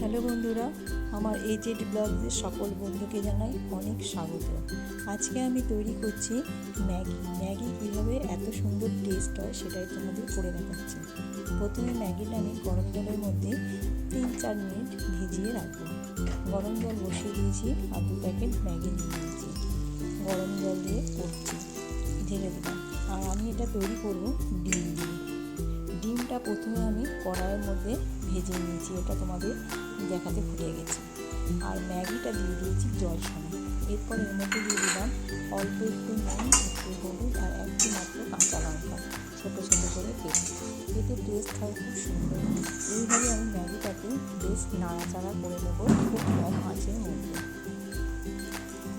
Hello বন্ধুরা, আমার এই জেড ব্লগের সকল বন্ধুকে জানাই অনেক স্বাগত। আজকে আমি তৈরি করছি ম্যাগি। ম্যাগি কীভাবে এত সুন্দর টেস্ট হয় সেটাই তোমাদের করে দেখাচ্ছি। প্রথমে ম্যাগিটা আমি গরম জলের মধ্যে তিন চার মিনিট ভিজিয়ে রাখব। গরম জল বসিয়ে দিয়েছি আর দু প্যাকেট ম্যাগি নিয়ে নিয়েছি। গরম জল দিয়ে করছি। ঢেলে দিলাম আর আমি এটা তৈরি করব ডিম ডিমটা প্রথমে আমি কড়াইয়ের মধ্যে ভেজে নিয়েছি। এটা তোমাদের দেখাতে ভুলে গেছে। আর ম্যাগিটা দিয়ে দিয়েছি জল সঙ্গে এরপর এর মধ্যে দিয়ে দিলাম অল্প একটু নুন, একটু হলুদ আর একটু মাত্র কাঁচা লঙ্কা। ছোটো ছোটো করে কেটে এতে টেস্ট হয় খুব সুন্দর। এইভাবে আমি ম্যাগিটাকে বেশ নাড়াচাড়া করে নেব খুব কম আঁচের মধ্যে।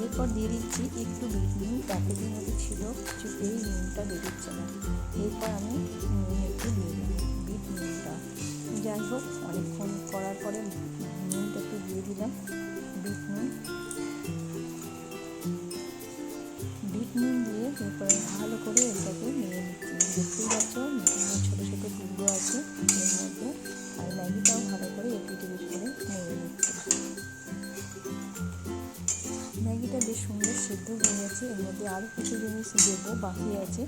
এরপর দিয়ে দিচ্ছি একটু বিট নুন প্যাকেটের মধ্যে ছিল কিছুতেই নুনটা বেরোচ্ছে না এরপর আমি নুন একটু দিয়ে দিলাম বিট নুনটা যাই হোক, অনেকক্ষণ করার পরে নুনটা একটু দিয়ে দিলাম বিট নুন বিট নুন দিয়ে এরপরে ভালো করে এটাকে নিয়ে নিচ্ছি। দেখতেই পাচ্ছ বেশ সুন্দর সিদ্ধ হয়ে গেছে। এর মধ্যে আরও কিছু জিনিস দেবো বাকি আছে।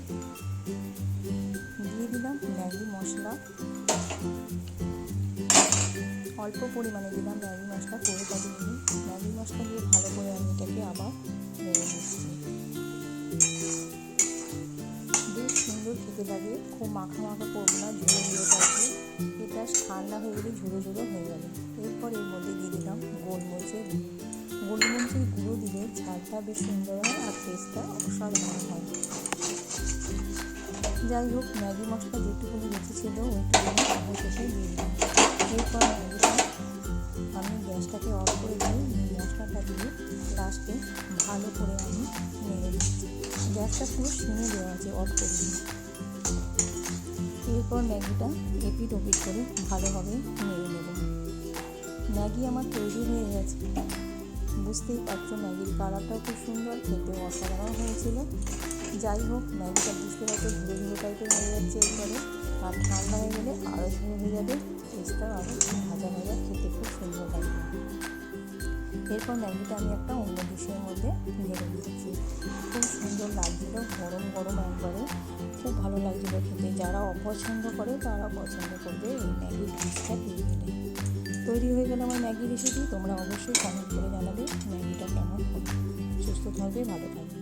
দিয়ে দিলাম ম্যাগি মশলা। অল্প পরিমাণে দিলাম ম্যাগি মশলা পুরোটা দিইনি ম্যাগি মশলা দিয়ে ভালো করে আমি এটাকে আবার নেড়ে নিচ্ছি বেশ সুন্দর খেতে লাগে, খুব মাখা মাখা করব না ঝুড়ো ঝুড়ো টাইপের এটা ঠান্ডা হয়ে গেলে ঝুড়ো ঝুড়ো হয়ে যাবে। এরপর এর মধ্যে দিয়ে দিলাম গোলমরিচের গোলমরিচের গুঁড়ো দিলে ঝালটা বেশ সুন্দর হয় আর টেস্টটা অসাধারণ হয় যাই হোক, ম্যাগি মশলা যেটুকুনি বেঁচে ছিল, ওইটুকুনি আমি শেষে দিয়ে দিলাম। এরপর ম্যাগিটা আমি গ্যাসটাকে অফ করে দিয়ে মশলাটা দিয়ে লাস্টে ভালো করে আমি নেড়ে দিচ্ছি। গ্যাসটা পুরো শুনে দেওয়া আছে, অফ করে দিই এরপর ম্যাগিটা এপিট ওপিট করে ভালোভাবে নেড়ে নেব। ম্যাগি আমার তৈরি হয়ে গেছে। বুঝতেই পারছ, ম্যাগির কালারটাও খুব সুন্দর খেতে অসাধারণ হয়েছিল। যাই হোক, ম্যাগিটা বুঝতে পারছ ধীরে ধীরে টাইপের হয়ে যাচ্ছে এরপরে। আর ঠান্ডা হয়ে গেলে আরও ধীরে হয়ে যাবে টেস্টটা আরও ভাজা ভাজা খেতে খুব সুন্দর লাগবে এরপর ম্যাগিটা আমি একটা অন্য ডিশের মধ্যে ঢেলে দিচ্ছি খুব সুন্দর লাগছিল, গরম গরম একবারে। খুব ভালো লাগছিল খেতে। যারা অপছন্দ করে, তারা পছন্দ করবে এই ম্যাগির ডিশটা গেলে তৈরি হয়ে গেলে আমার ম্যাগি রেসিপি তোমরা অবশ্যই কমেন্ট করে জানাবে ম্যাগিটা কেমন। সুস্থ থাকবে, ভালো থাকবে।